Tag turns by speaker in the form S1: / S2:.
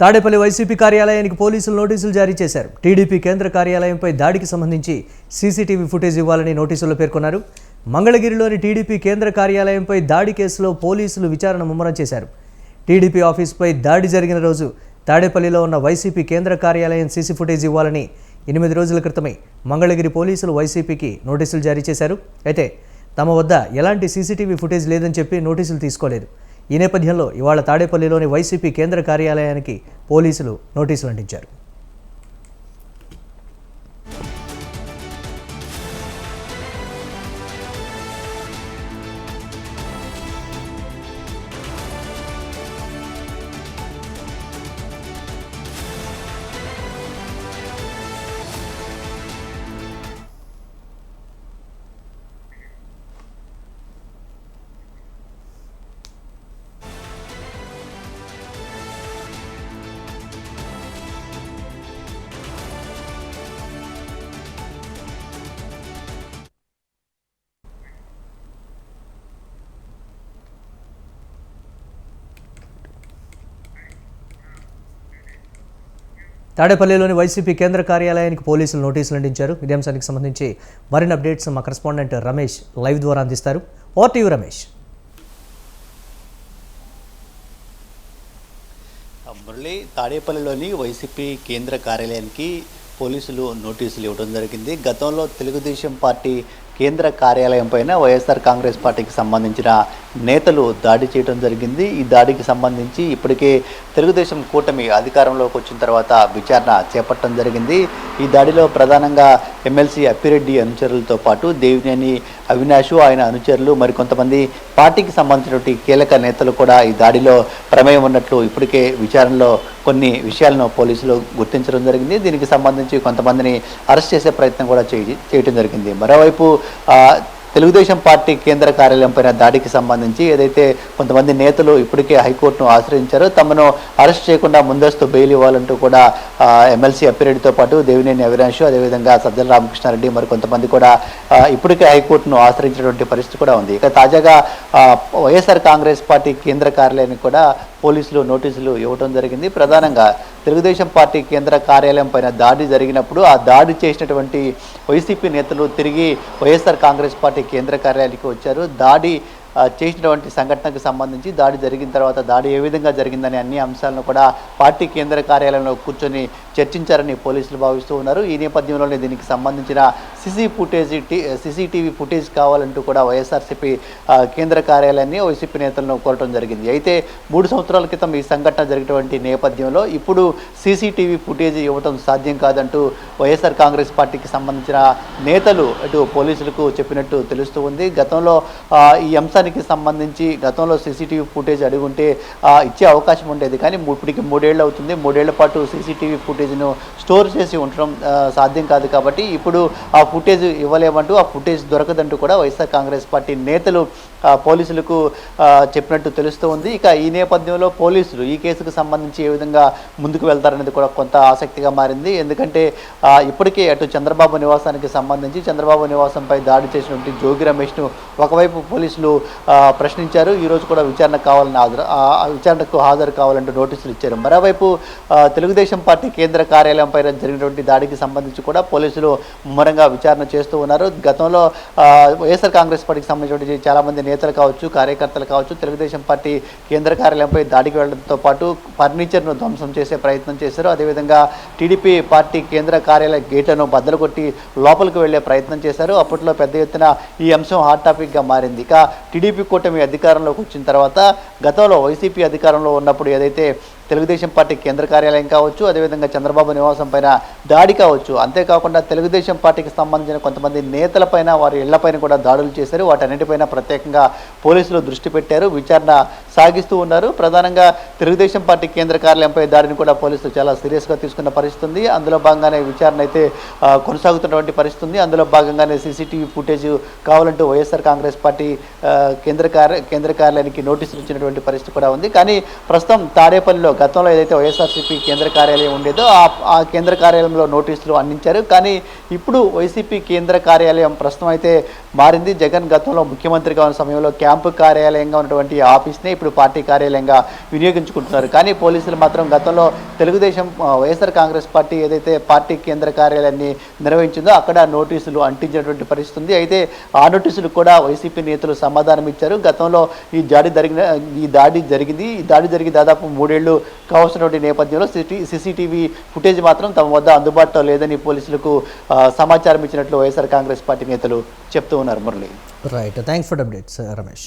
S1: Tadepalli YCP కార్యాలయానికి పోలీసులు నోటీసులు జారీ చేశారు. టీడీపీ కేంద్ర కార్యాలయంపై దాడికి సంబంధించి సీసీటీవీ ఫుటేజ్ ఇవ్వాలని నోటీసుల్లో పేర్కొన్నారు. మంగళగిరిలోని టీడీపీ కేంద్ర కార్యాలయంపై దాడి కేసులో పోలీసులు విచారణ ముమ్మరం చేశారు. టీడీపీ ఆఫీసుపై దాడి జరిగిన రోజు తాడేపల్లిలో ఉన్న వైసీపీ కేంద్ర కార్యాలయం సీసీ ఫుటేజ్ ఇవ్వాలని ఎనిమిది రోజుల క్రితమే మంగళగిరి పోలీసులు వైసీపీకి నోటీసులు జారీ చేశారు. అయితే తమ వద్ద ఎలాంటి సీసీటీవీ ఫుటేజ్ లేదని చెప్పి నోటీసులు తీసుకోలేదు. ఈ నేపథ్యంలో ఇవాళ తాడేపల్లిలోని వైసీపీ కేంద్ర కార్యాలయానికి పోలీసులు నోటీసులు అంటించారు. తాడేపల్లిలోని వైసీపీ కేంద్ర కార్యాలయానికి పోలీసులు నోటీసులు అందించారు. ఇదే అంశానికి సంబంధించి మరిన్ని అప్డేట్స్ మా కరెస్పాండెంట్ రమేష్ లైవ్ ద్వారా అందిస్తారు. Or TV Ramesh.
S2: మురళి తాడేపల్లిలోని వైసీపీ కేంద్ర కార్యాలయానికి పోలీసులు నోటీసులు ఇవ్వడం జరిగింది. గతంలో తెలుగుదేశం పార్టీ కేంద్ర కార్యాలయం పైన వైఎస్ఆర్ కాంగ్రెస్ పార్టీకి సంబంధించిన నేతలు దాడి చేయడం జరిగింది. ఈ దాడికి సంబంధించి ఇప్పటికే తెలుగుదేశం కూటమి అధికారంలోకి వచ్చిన తర్వాత విచారణ చేపట్టడం జరిగింది. ఈ దాడిలో ప్రధానంగా ఎమ్మెల్సీ అప్పిరెడ్డి అనుచరులతో పాటు దేవినేని అవినాష్ ఆయన అనుచరులు మరికొంతమంది పార్టీకి సంబంధించినటువంటి కీలక నేతలు కూడా ఈ దాడిలో ప్రమేయం ఉన్నట్లు ఇప్పటికే విచారణలో కొన్ని విషయాలను పోలీసులు గుర్తించడం జరిగింది. దీనికి సంబంధించి కొంతమందిని అరెస్ట్ చేసే ప్రయత్నం కూడా చేయ జరిగింది. మరోవైపు తెలుగుదేశం పార్టీ కేంద్ర కార్యాలయం పైన దాడికి సంబంధించి ఏదైతే కొంతమంది నేతలు ఇప్పటికే హైకోర్టును ఆశ్రయించారో తమను అరెస్ట్ చేయకుండా ముందస్తు బెయిల్ ఇవ్వాలంటూ కూడా ఎమ్మెల్సీ అప్పిరెడ్డితో పాటు దేవినేని అవినాష్ అదేవిధంగా సజ్జల రామకృష్ణారెడ్డి మరి కొంతమంది కూడా ఇప్పటికే హైకోర్టును ఆశ్రయించినటువంటి పరిస్థితి కూడా ఉంది. ఇక తాజాగా వైఎస్ఆర్ కాంగ్రెస్ పార్టీ కేంద్ర కార్యాలయానికి కూడా పోలీసులు నోటీసులు ఇవ్వడం జరిగింది. ప్రధానంగా తెలుగుదేశం పార్టీ కేంద్ర కార్యాలయం పైన దాడి జరిగినప్పుడు ఆ దాడి చేసినటువంటి వైసీపీ నేతలు తిరిగి వైఎస్ఆర్ కాంగ్రెస్ పార్టీ కేంద్ర కార్యాలయానికి వచ్చారు. దాడి చేసినటువంటి సంఘటనకు సంబంధించి దాడి జరిగిన తర్వాత దాడి ఏ విధంగా జరిగిందనే అన్ని అంశాలను కూడా పార్టీ కేంద్ర కార్యాలయంలో కూర్చొని చర్చించారని పోలీసులు భావిస్తూ ఉన్నారు. ఈ నేపథ్యంలోనే దీనికి సంబంధించిన సిసి ఫుటేజ్ సీసీటీవీ ఫుటేజ్ కావాలంటూ కూడా వైఎస్ఆర్సీపీ కేంద్ర కార్యాలయాన్ని వైసీపీ నేతలను కోరటం జరిగింది. అయితే మూడు సంవత్సరాల క్రితం ఈ సంఘటన జరిగినటువంటి నేపథ్యంలో ఇప్పుడు సీసీటీవీ ఫుటేజ్ ఇవ్వటం సాధ్యం కాదంటూ వైఎస్ఆర్ కాంగ్రెస్ పార్టీకి సంబంధించిన నేతలు అటు పోలీసులకు చెప్పినట్టు తెలుస్తూ ఉంది. గతంలో ఈ అంశానికి సంబంధించి గతంలో సీసీటీవీ ఫుటేజ్ అడుగుంటే ఉంటే ఇచ్చే అవకాశం ఉండేది. కానీ ఇప్పటికి మూడేళ్ళు అవుతుంది. మూడేళ్ళ పాటు సీసీటీవీ ఫుటేజ్ను స్టోర్ చేసి ఉండటం సాధ్యం కాదు కాబట్టి ఇప్పుడు ఆ ఫుటేజ్ ఇవ్వలేమంటూ ఆ ఫుటేజ్ దొరకదంటూ కూడా వైఎస్ఆర్ కాంగ్రెస్ పార్టీ నేతలు పోలీసులకు చెప్పినట్టు తెలుస్తూ ఉంది. ఇక ఈ నేపథ్యంలో పోలీసులు ఈ కేసుకు సంబంధించి ఏ విధంగా ముందుకు వెళ్తారనేది కూడా కొంత ఆసక్తిగా మారింది. ఎందుకంటే ఇప్పటికే అటు చంద్రబాబు నివాసానికి సంబంధించి చంద్రబాబు నివాసంపై దాడి చేసినటువంటి జోగి రమేష్ను ఒకవైపు పోలీసులు ప్రశ్నించారు. ఈరోజు కూడా విచారణ కావాలని హాజరు ఆ విచారణకు హాజరు కావాలంటూ నోటీసులు ఇచ్చారు. మరోవైపు తెలుగుదేశం పార్టీ కేంద్ర కార్యాలయం పైన జరిగినటువంటి దాడికి సంబంధించి కూడా పోలీసులు ముమ్మరంగా విచారణ చేస్తూ ఉన్నారు. గతంలో వైఎస్ఆర్ కాంగ్రెస్ పార్టీకి సంబంధించిన చాలామంది నేతలు కావచ్చు కార్యకర్తలు కావచ్చు తెలుగుదేశం పార్టీ కేంద్ర కార్యాలయంపై దాడికి వెళ్ళడంతో పాటు ఫర్నిచర్ను ధ్వంసం చేసే ప్రయత్నం చేశారు. అదేవిధంగా టీడీపీ పార్టీ కేంద్ర కార్యాలయ గేట్లను బద్దలు కొట్టి లోపలికి వెళ్ళే ప్రయత్నం చేశారు. అప్పట్లో పెద్ద ఎత్తున ఈ అంశం హాట్ టాపిక్గా మారింది. ఇక టీడీపీ కూటమి అధికారంలోకి వచ్చిన తర్వాత గతంలో వైసీపీ అధికారంలో ఉన్నప్పుడు ఏదైతే తెలుగుదేశం పార్టీ కేంద్ర కార్యాలయం కావచ్చు అదేవిధంగా చంద్రబాబు నివాసం పైన దాడి కావచ్చు. అంతేకాకుండా తెలుగుదేశం పార్టీకి సంబంధించిన కొంతమంది నేతలపైన వారి ఇళ్ళపైన కూడా దాడులు చేశారు. వాటన్నిటిపైన ప్రత్యేకంగా పోలీసులు దృష్టి పెట్టారు. విచారణ సాగిస్తూ ఉన్నారు. ప్రధానంగా తెలుగుదేశం పార్టీ కేంద్ర కార్యాలయంపై దాడిని కూడా పోలీసులు చాలా సీరియస్గా తీసుకున్న పరిస్థితి ఉంది. అందులో భాగంగానే విచారణ అయితే కొనసాగుతున్నటువంటి పరిస్థితి ఉంది. అందులో భాగంగానే సీసీటీవీ ఫుటేజ్ కావాలంటూ వైఎస్ఆర్ కాంగ్రెస్ పార్టీ కేంద్ర కార్య కేంద్ర కార్యాలయానికి నోటీసులు ఇచ్చినటువంటి పరిస్థితి కూడా ఉంది. కానీ ప్రస్తుతం తాడేపల్లిలో గతంలో ఏదైతే వైఎస్ఆర్సీపీ కేంద్ర కార్యాలయం ఉండేదో ఆ ఆ కేంద్ర కార్యాలయంలో నోటీసులు అందించారు. కానీ ఇప్పుడు వైసీపీ కేంద్ర కార్యాలయం ప్రస్తుతం అయితే మారింది. జగన్ గతంలో ముఖ్యమంత్రిగా ఉన్న సమయంలో క్యాంపు కార్యాలయంగా ఉన్నటువంటి ఆఫీస్నే ఇప్పుడు పార్టీ కార్యాలయంగా వినియోగించుకుంటున్నారు. కానీ పోలీసులు మాత్రం గతంలో తెలుగుదేశం వైఎస్ఆర్ కాంగ్రెస్ పార్టీ ఏదైతే పార్టీ కేంద్ర కార్యాలయాన్ని నిర్వహించిందో అక్కడ నోటీసులు అంటించినటువంటి పరిస్థితి ఉంది. అయితే ఆ నోటీసులు కూడా వైసీపీ నేతలు సమాధానం ఇచ్చారు. గతంలో ఈ దాడి జరిగిన ఈ దాడి జరిగింది. ఈ దాడి జరిగి దాదాపు మూడేళ్ళు కావాల్సినటువంటి నేపథ్యంలో సిటీ సీసీటీవీ ఫుటేజ్ మాత్రం తమ వద్ద అందుబాటులో లేదని పోలీసులకు సమాచారం ఇచ్చినట్లు వైఎస్ఆర్ కాంగ్రెస్ పార్టీ నేతలు చెప్తూ own armor
S1: layer. Right. Thanks for the updates, Ramesh.